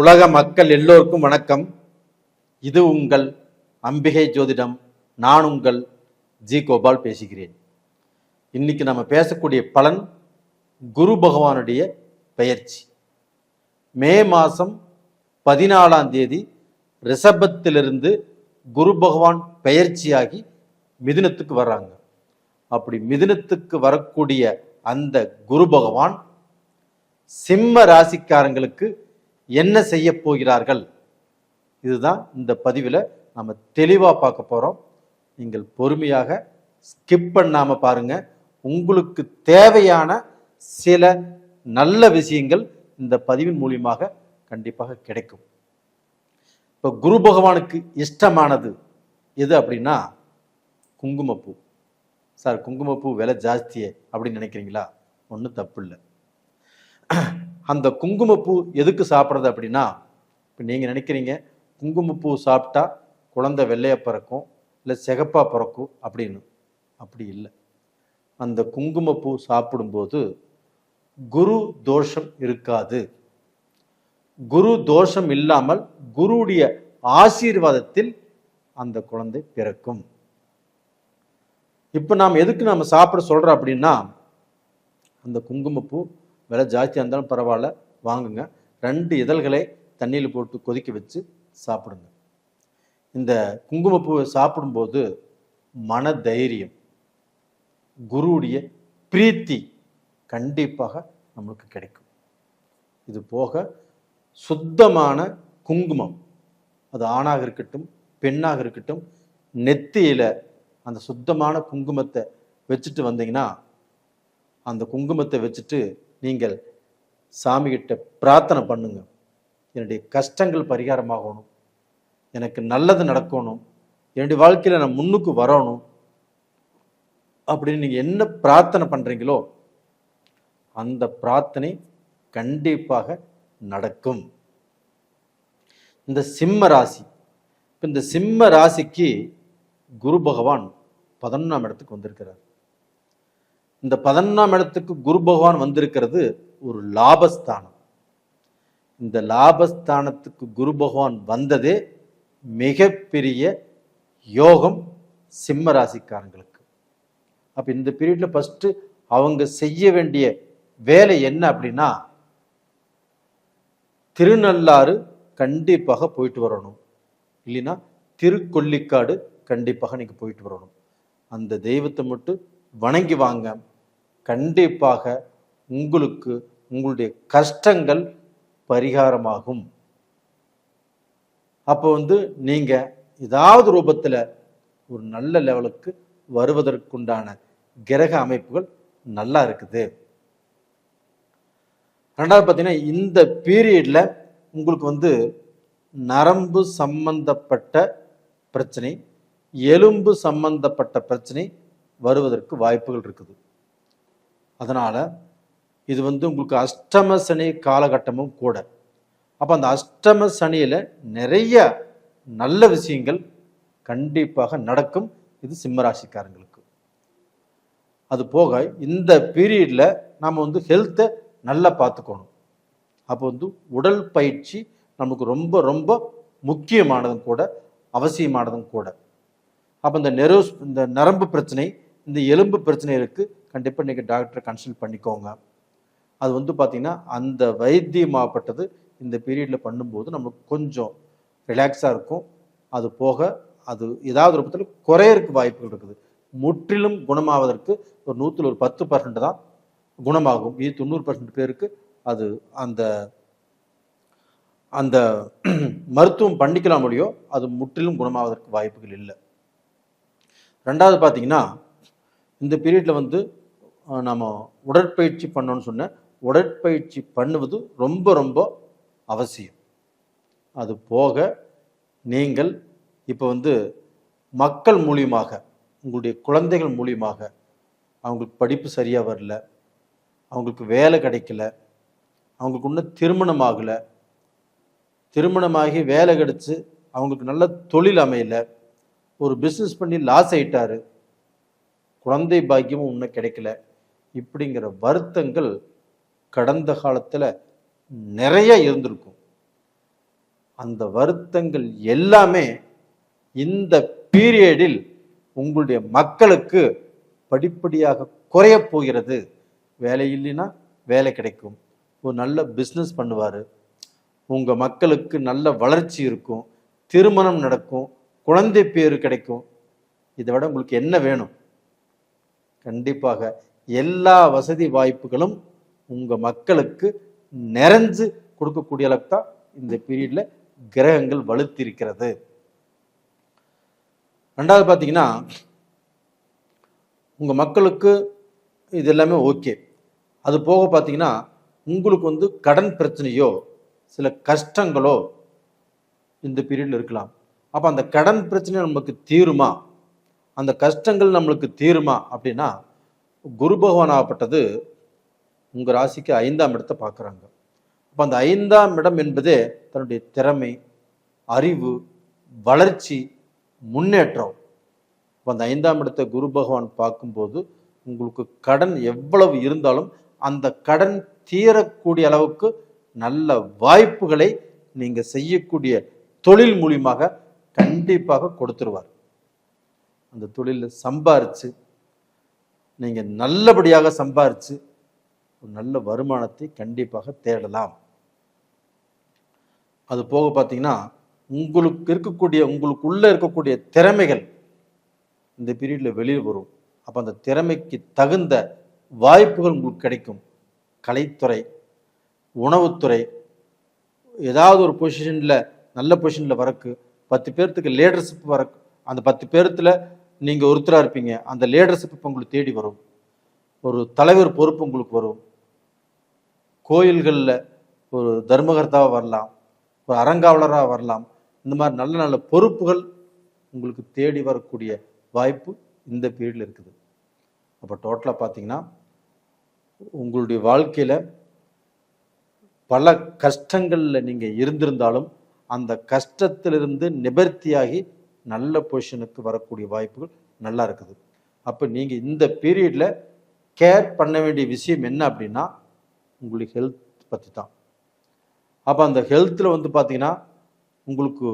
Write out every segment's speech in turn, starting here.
உலக மக்கள் எல்லோருக்கும் வணக்கம். இது உங்கள் அம்பிகை ஜோதிடம். நான் உங்கள் ஜி கோபால் பேசுகிறேன். இன்னைக்கு நம்ம பேசக்கூடிய பலன் குரு பகவானுடைய பெயர்ச்சி. மே மாதம் பதினாலாம் தேதி ரிஷபத்திலிருந்து குரு பகவான் பெயர்ச்சியாகி மிதுனத்துக்கு வர்றாங்க. அப்படி மிதுனத்துக்கு வரக்கூடிய அந்த குரு பகவான் சிம்ம ராசிக்காரங்களுக்கு என்ன செய்ய போகிறார்கள்? இதுதான் இந்த பதிவில் நம்ம தெளிவாக பார்க்க போகிறோம் நீங்கள் பொறுமையாக ஸ்கிப் பண்ணாமல் பாருங்க. உங்களுக்கு தேவையான சில நல்ல விஷயங்கள் இந்த பதிவின் மூலியமாக கண்டிப்பாக கிடைக்கும். இப்போ குரு பகவானுக்கு இஷ்டமானது எது அப்படின்னா குங்குமப்பூ. சார் குங்குமப்பூ விலை ஜாஸ்தியே அப்படின்னு நினைக்கிறீங்களா? ஒன்றும் தப்பு இல்லை. அந்த குங்குமப்பூ எதுக்கு சாப்பிட்றது அப்படின்னா இப்போ நீங்கள் நினைக்கிறீங்க குங்குமப்பூ சாப்பிட்டா குழந்தை வெள்ளையாக பிறக்கும் இல்லை சிகப்பாக பிறக்கும் அப்படின்னு. அப்படி இல்லை. அந்த குங்குமப்பூ சாப்பிடும்போது குரு தோஷம் இருக்காது. குரு தோஷம் இல்லாமல் குருவுடைய ஆசீர்வாதத்தில் அந்த குழந்தை பிறக்கும். இப்போ நாம் எதுக்கு நம்ம சாப்பிட சொல்கிறோம் அப்படின்னா அந்த குங்குமப்பூ விலை ஜாஸ்தியாக இருந்தாலும் பரவாயில்ல. வாங்குங்க. ரெண்டு இதழ்களை தண்ணியில் போட்டு கொதிக்க வச்சு சாப்பிடுங்க. இந்த குங்குமப்பூவை சாப்பிடும்போது மன தைரியம் குருவுடைய பிரீத்தி கண்டிப்பாக நம்மளுக்கு கிடைக்கும். இது போக சுத்தமான குங்குமம். அது ஆணாக இருக்கட்டும் பெண்ணாக இருக்கட்டும் நெத்தியில் அந்த சுத்தமான குங்குமத்தை வச்சுட்டு வந்தீங்கன்னா அந்த குங்குமத்தை வச்சுட்டு நீங்கள் சாமிகிட்ட பிரார்த்தனை பண்ணுங்க. என்னுடைய கஷ்டங்கள் பரிகாரமாகணும். எனக்கு நல்லது நடக்கணும். என்னுடைய வாழ்க்கையில் நான் முன்னுக்கு வரணும். அப்படின்னு நீங்கள் என்ன பிரார்த்தனை பண்ணுறீங்களோ அந்த பிரார்த்தனை கண்டிப்பாக நடக்கும். இந்த சிம்ம ராசி. இப்போ இந்த சிம்ம ராசிக்கு குரு பகவான் பதினொன்றாம் இடத்துக்கு வந்திருக்கிறார். இந்த பதினொன்றாம் இடத்துக்கு குரு பகவான் வந்திருக்கிறது ஒரு லாபஸ்தானம். இந்த லாபஸ்தானத்துக்கு குரு பகவான் வந்ததே மிகப்பெரிய யோகம் சிம்ம ராசிக்காரங்களுக்கு. அப்போ இந்த பீரியட்ல ஃபஸ்ட்டு அவங்க செய்ய வேண்டிய வேலை என்ன அப்படின்னா திருநள்ளாறு கண்டிப்பாக போயிட்டு வரணும். இல்லைன்னா திருக்கொல்லிக்காடு கண்டிப்பாக நீங்கள் போயிட்டு வரணும். அந்த தெய்வத்தை மட்டும் வணங்கி வாங்க. கண்டிப்பாக உங்களுக்கு உங்களுடைய கஷ்டங்கள் பரிகாரமாகும். அப்போ வந்து நீங்கள் ஏதாவது ரூபத்தில் ஒரு நல்ல லெவலுக்கு வருவதற்குண்டான கிரக அமைப்புகள் நல்லா இருக்குது. ரெண்டாவது பார்த்தீங்கன்னா இந்த பீரியடில் உங்களுக்கு வந்து நரம்பு சம்பந்தப்பட்ட பிரச்சனை எலும்பு சம்பந்தப்பட்ட பிரச்சனை வருவதற்கு வாய்ப்புகள் இருக்குது. அதனால் இது வந்து உங்களுக்கு அஷ்டம சனி காலகட்டமும் கூட. அப்போ அந்த அஷ்டம சனியில் நிறைய நல்ல விஷயங்கள் கண்டிப்பாக நடக்கும். இது சிம்மராசிக்காரங்களுக்கு. அது போக இந்த பீரியடில் நம்ம வந்து ஹெல்த்தை நல்லா பார்த்துக்கணும். அப்போ வந்து உடல் பயிற்சி நமக்கு ரொம்ப ரொம்ப முக்கியமானதும் கூட அவசியமானதும் கூட. அப்போ இந்த நெரோஸ் இந்த நரம்பு பிரச்சனை இந்த எலும்பு பிரச்சனை இருக்குது கண்டிப்பாக நீங்கள் டாக்டரை கன்சல்ட் பண்ணிக்கோங்க. அது வந்து பார்த்திங்கன்னா அந்த வைத்தியமாகப்பட்டது இந்த பீரியடில் பண்ணும்போது நமக்கு கொஞ்சம் ரிலாக்ஸாக இருக்கும். அது போக அது ஏதாவது ரூபத்தில் குறையறதுக்கு வாய்ப்புகள் இருக்குது. முற்றிலும் குணமாவதற்கு ஒரு நூற்றில் ஒரு பத்து பர்சன்ட் தான் குணமாகும். இது தொண்ணூறு பர்சன்ட் பேருக்கு அது அந்த அந்த மருத்துவம் பண்ணிக்கலாம் முடியோ அது முற்றிலும் குணமாவதற்கு வாய்ப்புகள் இல்லை. ரெண்டாவது பார்த்தீங்கன்னா இந்த பீரியடில் வந்து நம்ம உடற்பயிற்சி பண்ணோன்னு சொன்ன உடற்பயிற்சி பண்ணுவது ரொம்ப ரொம்ப அவசியம். அது போக நீங்கள் இப்போ வந்து மக்கள் மூலியமாக உங்களுடைய குழந்தைகள் மூலியமாக அவங்களுக்கு படிப்பு சரியாக வரல அவங்களுக்கு வேலை கிடைக்கல அவங்களுக்கு இன்னும் திருமணம் ஆகலை திருமணமாகி வேலை கிடச்சி அவங்களுக்கு நல்ல தொழில் அமையல ஒரு பிஸ்னஸ் பண்ணி லாஸ் ஆகிட்டாரு குழந்தை பாக்கியமும் இன்னும் கிடைக்கல. இப்படிங்கிற வருத்தங்கள் கடந்த காலத்தில் நிறைய இருந்திருக்கும். அந்த வருத்தங்கள் எல்லாமே இந்த பீரியடில் உங்களுடைய மக்களுக்கு படிப்படியாக குறையப் போகிறது. வேலை இல்லைன்னா வேலை கிடைக்கும். ஒரு நல்ல பிஸ்னஸ் பண்ணுவார். உங்கள் மக்களுக்கு நல்ல வளர்ச்சி இருக்கும். திருமணம் நடக்கும். குழந்தை பேர் கிடைக்கும். இதை விட உங்களுக்கு என்ன வேணும்? கண்டிப்பாக எல்லா வசதி வாய்ப்புகளும் உங்கள் மக்களுக்கு நிறைஞ்சு கொடுக்கக்கூடிய அளவுக்கு தான் இந்த பீரியடில் கிரகங்கள் வலுத்திருக்கிறது. ரெண்டாவது பார்த்தீங்கன்னா உங்கள் மக்களுக்கு இது எல்லாமே ஓகே அது போக பார்த்தீங்கன்னா உங்களுக்கு வந்து கடன் பிரச்சனையோ சில கஷ்டங்களோ இந்த பீரியடில் இருக்கலாம். அப்போ அந்த கடன் பிரச்சனை நமக்கு தீருமா? அந்த கஷ்டங்கள் நம்மளுக்கு தீருமா அப்படின்னா குரு பகவான் ஆகப்பட்டது உங்கள் ராசிக்கு ஐந்தாம் இடத்தை பார்க்குறாங்க. அப்போ அந்த ஐந்தாம் இடம் என்பதே தன்னுடைய திறமை அறிவு வளர்ச்சி முன்னேற்றம். இப்போ அந்த ஐந்தாம் இடத்தை குரு பகவான் பார்க்கும்போது உங்களுக்கு கடன் எவ்வளவு இருந்தாலும் அந்த கடன் தீரக்கூடிய அளவுக்கு நல்ல வாய்ப்புகளை நீங்கள் செய்யக்கூடிய தொழில் மூலியமாக கண்டிப்பாக கொடுத்துருவார். அந்த தொழிலில் சம்பாரித்து நீங்கள் நல்லபடியாக சம்பாரித்து ஒரு நல்ல வருமானத்தை கண்டிப்பாக தேடலாம். அது போக பார்த்தீங்கன்னா உங்களுக்கு இருக்கக்கூடிய உங்களுக்குள்ளே இருக்கக்கூடிய திறமைகள் இந்த பீரியடில் வெளியில் வரும். அப்போ அந்த திறமைக்கு தகுந்த வாய்ப்புகள் உங்களுக்கு கிடைக்கும். கலைத்துறை உணவுத்துறை ஏதாவது ஒரு பொசிஷனில் நல்ல பொசிஷனில் வரக்கு பத்து பேர்த்துக்கு லீடர்ஷிப் வர அந்த பத்து பேர்த்தில் நீங்கள் ஒருத்தராக இருப்பீங்க அந்த லீடர்ஷிப் இப்போ உங்களுக்கு தேடி வரும். ஒரு தலைவர் பொறுப்பு உங்களுக்கு வரும். கோயில்களில் ஒரு தர்மகர்த்தாவாக வரலாம் ஒரு அறங்காவலராக வரலாம். இந்த மாதிரி நல்ல நல்ல பொறுப்புகள் உங்களுக்கு தேடி வரக்கூடிய வாய்ப்பு இந்த பீரியடில் இருக்குது. அப்போ டோட்டலாக பார்த்தீங்கன்னா உங்களுடைய வாழ்க்கையில் பல கஷ்டங்களில் நீங்கள் இருந்திருந்தாலும் அந்த கஷ்டத்திலிருந்து நிவர்த்தியாகி நல்ல பொசிஷனுக்கு வரக்கூடிய வாய்ப்புகள் நல்லா இருக்குது. அப்போ நீங்கள் இந்த பீரியடில் கேர் பண்ண வேண்டிய விஷயம் என்ன அப்படின்னா உங்களுக்கு ஹெல்த் பற்றி தான் அப்போ அந்த ஹெல்த்தில் வந்து பார்த்தீங்கன்னா உங்களுக்கு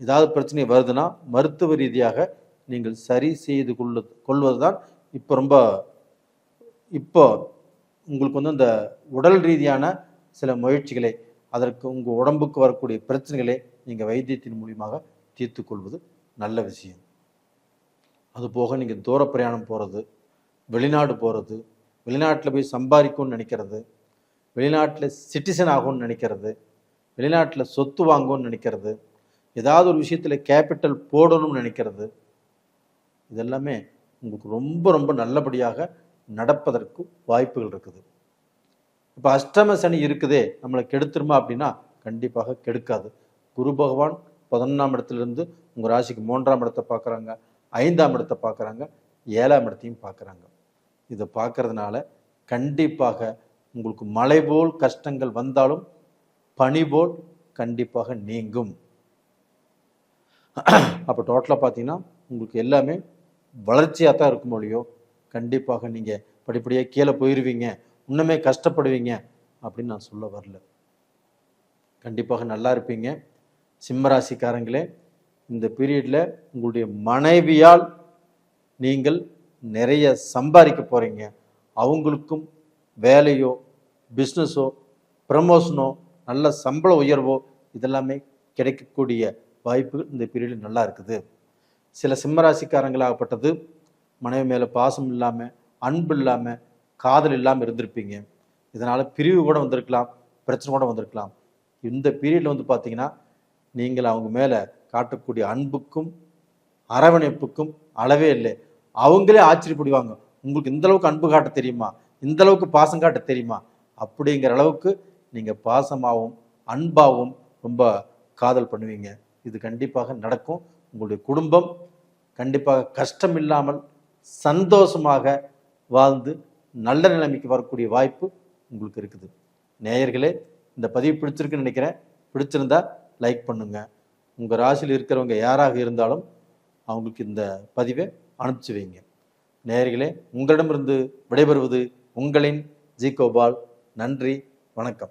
ஏதாவது பிரச்சனை வருதுன்னா மருத்துவ ரீதியாக நீங்கள் சரி செய்து கொள்ள கொள்வது தான் இப்போ ரொம்ப இப்போ உங்களுக்கு வந்து அந்த உடல் ரீதியான சில முயற்சிகளை அதற்கு உங்கள் உடம்புக்கு வரக்கூடிய பிரச்சனைகளை நீங்கள் வைத்தியத்தின் மூலியமாக தீர்த்து கொள்வது நல்ல விஷயம். அது போக நீங்கள் தூர பிரயாணம் போகிறது வெளிநாடு போகிறது வெளிநாட்டில் போய் சம்பாதிக்கணும்னு நினைக்கிறது வெளிநாட்டில் சிட்டிசன் ஆகும்னு நினைக்கிறது வெளிநாட்டில் சொத்து வாங்கும்னு நினைக்கிறது ஏதாவது ஒரு விஷயத்தில் கேபிட்டல் போடணும்னு நினைக்கிறது இதெல்லாமே உங்களுக்கு ரொம்ப ரொம்ப நல்லபடியாக நடப்பதற்கு வாய்ப்புகள் இருக்குது. இப்போ அஷ்டம சனி இருக்குதே நம்மளை கெடுத்துருமா அப்படின்னா கண்டிப்பாக கெடுக்காது. குரு பகவான் பதினொன்றாம் இடத்துலேருந்து உங்கள் ராசிக்கு மூன்றாம் இடத்தை பார்க்குறாங்க ஐந்தாம் இடத்தை பார்க்குறாங்க ஏழாம் இடத்தையும் பார்க்குறாங்க. இதை பார்க்கறதுனால கண்டிப்பாக உங்களுக்கு மழை போல் கஷ்டங்கள் வந்தாலும் பனி போல் கண்டிப்பாக நீங்கும். அப்போ டோட்டலாக பார்த்தீங்கன்னா உங்களுக்கு எல்லாமே வளர்ச்சியாக தான் இருக்கும் மொழியோ கண்டிப்பாக நீங்கள் படிப்படியாக கீழே போயிடுவீங்க இன்னுமே கஷ்டப்படுவீங்க அப்படின்னு நான் சொல்ல வரல. கண்டிப்பாக நல்லா இருப்பீங்க. சிம்மராசிக்காரங்களே இந்த பீரியடில் உங்களுடைய மனைவியால் நீங்கள் நிறைய சம்பாதிக்க போகிறீங்க அவங்களுக்கும் வேலையோ பிஸ்னஸோ ப்ரமோஷனோ நல்ல சம்பள உயர்வோ இதெல்லாமே கிடைக்கக்கூடிய வாய்ப்புகள் இந்த பீரியடில் நல்லா இருக்குது. சில சிம்மராசிக்காரங்களாகப்பட்டது மனைவி மேலே பாசம் இல்லாமல் அன்பு இல்லாமல் காதல் இல்லாமல் இருந்திருப்பீங்க. இதனால் பிரிவு கூட வந்திருக்கலாம் பிரச்சனை கூட வந்திருக்கலாம். இந்த பீரியடில் வந்து பார்த்தீங்கன்னா நீங்கள் அவங்க மேலே காட்டக்கூடிய அன்புக்கும் அரவணைப்புக்கும் அளவே இல்லை. அவங்களே ஆச்சரியப்படுவாங்க. உங்களுக்கு இந்த அளவுக்கு அன்பு காட்ட தெரியுமா? இந்த அளவுக்கு பாசம் காட்ட தெரியுமா? அப்படிங்கிற அளவுக்கு நீங்கள் பாசமாகவும் அன்பாகவும் ரொம்ப காதல் பண்ணுவீங்க. இது கண்டிப்பாக நடக்கும். உங்களுடைய குடும்பம் கண்டிப்பாக கஷ்டம் இல்லாமல் சந்தோஷமாக வாழ்ந்து நல்ல நிலைமைக்கு வரக்கூடிய வாய்ப்பு உங்களுக்கு இருக்குது. நேயர்களே இந்த பதிவு பிடிச்சிருக்குன்னு நினைக்கிறேன். பிடிச்சிருந்தா லைக் பண்ணுங்க. உங்கள் ராசியில் இருக்கிறவங்க யாராக இருந்தாலும் அவங்களுக்கு இந்த பதிவை அனுப்பிச்சு வைங்க. நேர்களே உங்களிடமிருந்து விடைபெறுவது உங்களின் ஜி கோபால். நன்றி வணக்கம்.